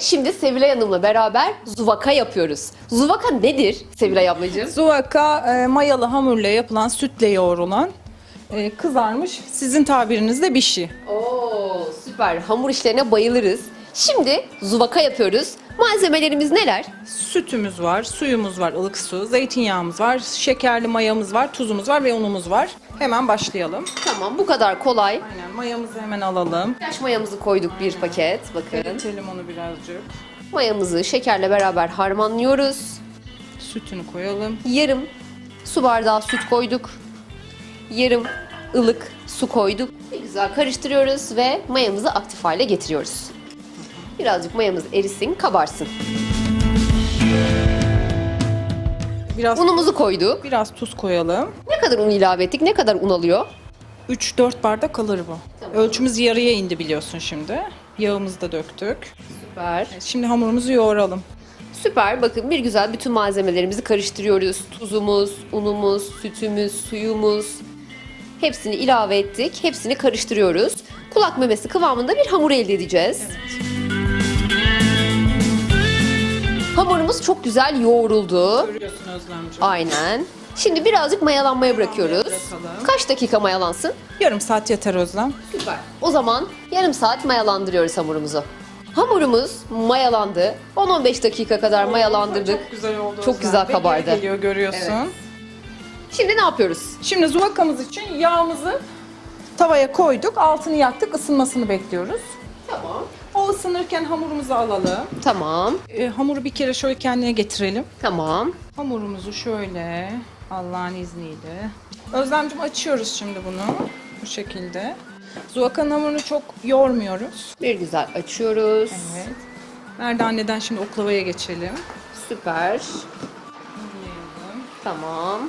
Şimdi Sevilay Hanım'la beraber zuvaka yapıyoruz. Zuvaka nedir Sevilay ablacığım? Zuvaka e, mayalı hamurla yapılan, sütle yoğrulan, e, kızarmış, sizin tabirinizde bir şey. Oo süper. Hamur işlerine bayılırız. Şimdi zuvaka yapıyoruz. Malzemelerimiz neler? Sütümüz var, suyumuz var, ılık su, zeytinyağımız var, şekerli mayamız var, tuzumuz var ve unumuz var. Hemen başlayalım. Tamam bu kadar kolay. Aynen mayamızı hemen alalım. Yaş mayamızı koyduk bir paket. Bakın. Eritelim onu birazcık. Mayamızı şekerle beraber harmanlıyoruz. Sütünü koyalım. Yarım su bardağı süt koyduk. Yarım ılık su koyduk. Bir güzel karıştırıyoruz ve mayamızı aktif hale getiriyoruz. Birazcık mayamız erisin, kabarsın. Biraz Unumuzu koyduk. biraz tuz koyalım. Ne kadar un ilave ettik? Ne kadar un alıyor? 3-4 bardak alır bu. Ölçümüz yarıya indi biliyorsun şimdi. Yağımızı da döktük. Süper. Şimdi hamurumuzu yoğuralım. Süper. Bakın bir güzel bütün malzemelerimizi karıştırıyoruz. Tuzumuz, unumuz, sütümüz, suyumuz. Hepsini ilave ettik. Hepsini karıştırıyoruz. Kulak memesi kıvamında bir hamur elde edeceğiz. Hamurumuz çok güzel yoğruldu. Görüyorsun Özlemciğim. Aynen. Şimdi birazcık mayalanmaya bırakıyoruz. bırakalım. Kaç dakika mayalansın? Yarım saat yeter Özlem. Süper. O zaman yarım saat mayalandırıyoruz hamurumuzu. Hamurumuz mayalandı. 10-15 dakika kadar mayalandırdık. Çok güzel oldu. Çok Özlem. güzel kabardı. geri geliyor görüyorsun. Evet. Şimdi ne yapıyoruz? Şimdi zuvakamız için yağımızı tavaya koyduk. Altını yaktık. ısınmasını bekliyoruz. Tamam. Isınırken hamurumuzu alalım. Tamam. Ee, hamuru bir kere şöyle kendine getirelim. Tamam. Hamurumuzu şöyle Allah'ın izniyle. Özlemcim açıyoruz şimdi bunu. Bu şekilde. Zuvakanın hamurunu çok yormuyoruz. Bir güzel açıyoruz. Evet. Merdaneden şimdi oklavaya geçelim. Süper. Yayalım. Tamam.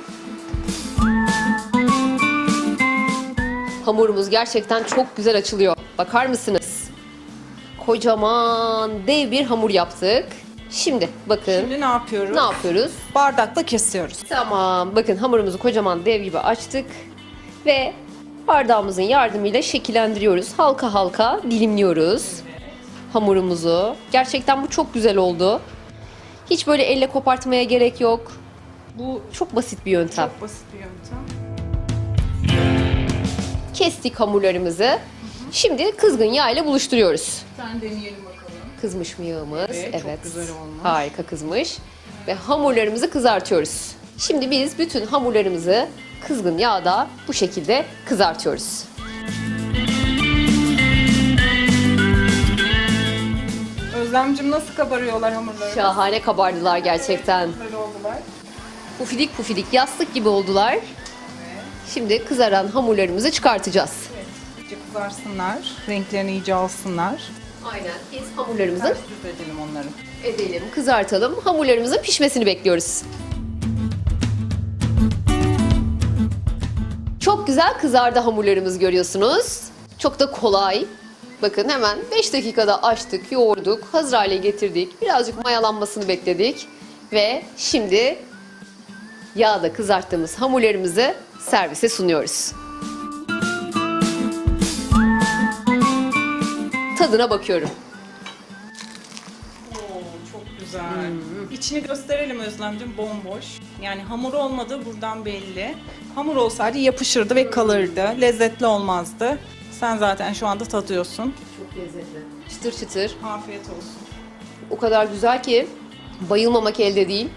Hamurumuz gerçekten çok güzel açılıyor. Bakar mısınız? Kocaman dev bir hamur yaptık. Şimdi bakın Şimdi ne yapıyoruz? ne yapıyoruz? Bardakla kesiyoruz. Tamam. Bakın hamurumuzu kocaman dev gibi açtık ve bardağımızın yardımıyla şekillendiriyoruz. Halka halka dilimliyoruz hamurumuzu. Gerçekten bu çok güzel oldu. Hiç böyle elle kopartmaya gerek yok. Bu çok basit bir yöntem. Çok basit bir yöntem. Kestik hamurlarımızı. Şimdi kızgın yağ ile buluşturuyoruz. Sen deneyelim bakalım. Kızmış mı yağımız? Evet, çok güzel olmuş. Harika kızmış. Ve hamurlarımızı kızartıyoruz. Şimdi biz bütün hamurlarımızı kızgın yağda bu şekilde kızartıyoruz. Özlemcim nasıl kabarıyorlar hamurları? Şahane kabardılar gerçekten. Böyle oldular. Pufidik pufidik yastık gibi oldular. Şimdi kızaran hamurlarımızı çıkartacağız. İyice kızarsınlar. Renklerini iyice alsınlar. Aynen. Biz hamurlarımızı Ters düz edelim onları. edelim, kızartalım. Hamurlarımızın pişmesini bekliyoruz. Çok güzel kızardı hamurlarımız görüyorsunuz. Çok da kolay. Bakın hemen 5 dakikada açtık, yoğurduk, hazır hale getirdik. Birazcık mayalanmasını bekledik. Ve şimdi yağda kızarttığımız hamurlarımızı servise sunuyoruz. Tadına bakıyorum. Oo, çok güzel. İçini gösterelim Özlemcim bomboş. Yani hamur olmadığı buradan belli. Hamur olsaydı yapışırdı ve kalırdı. Lezzetli olmazdı. Sen zaten şu anda tadıyorsun. Çok lezzetli. Çıtır çıtır. Afiyet olsun. O kadar güzel ki bayılmamak elde değil.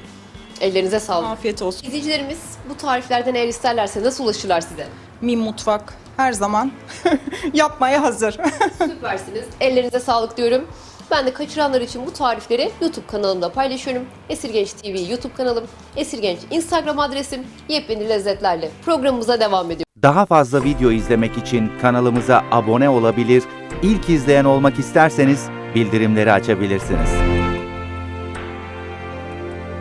Ellerinize sağlık. Afiyet olsun. İzleyicilerimiz bu tariflerden eğer isterlerse nasıl ulaşırlar size? Mim Mutfak her zaman yapmaya hazır. Süpersiniz. Ellerinize sağlık diyorum. Ben de kaçıranlar için bu tarifleri YouTube kanalımda paylaşıyorum. Esirgenç TV YouTube kanalım, Esirgenç Instagram adresim, yepyeni lezzetlerle programımıza devam ediyoruz. Daha fazla video izlemek için kanalımıza abone olabilir, ilk izleyen olmak isterseniz bildirimleri açabilirsiniz.